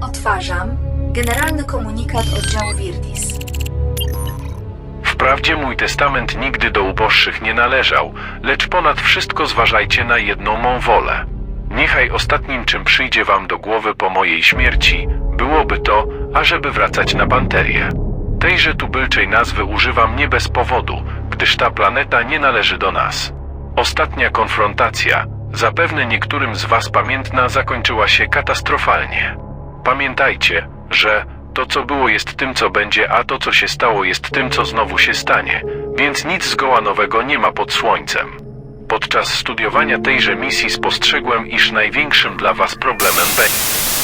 Odtwarzam. Generalny komunikat oddziału Wirdis. Wprawdzie mój testament nigdy do uboższych nie należał, lecz ponad wszystko zważajcie na jedną mą wolę. Niechaj ostatnim czym przyjdzie wam do głowy po mojej śmierci, byłoby to, ażeby wracać na Panterię. Tejże tubylczej nazwy używam nie bez powodu, gdyż ta planeta nie należy do nas. Ostatnia konfrontacja, zapewne niektórym z was pamiętna, zakończyła się katastrofalnie. Pamiętajcie, że to co było jest tym co będzie, a to co się stało jest tym co znowu się stanie, więc nic zgoła nowego nie ma pod słońcem. Podczas studiowania tejże misji spostrzegłem, iż największym dla was problemem będzie.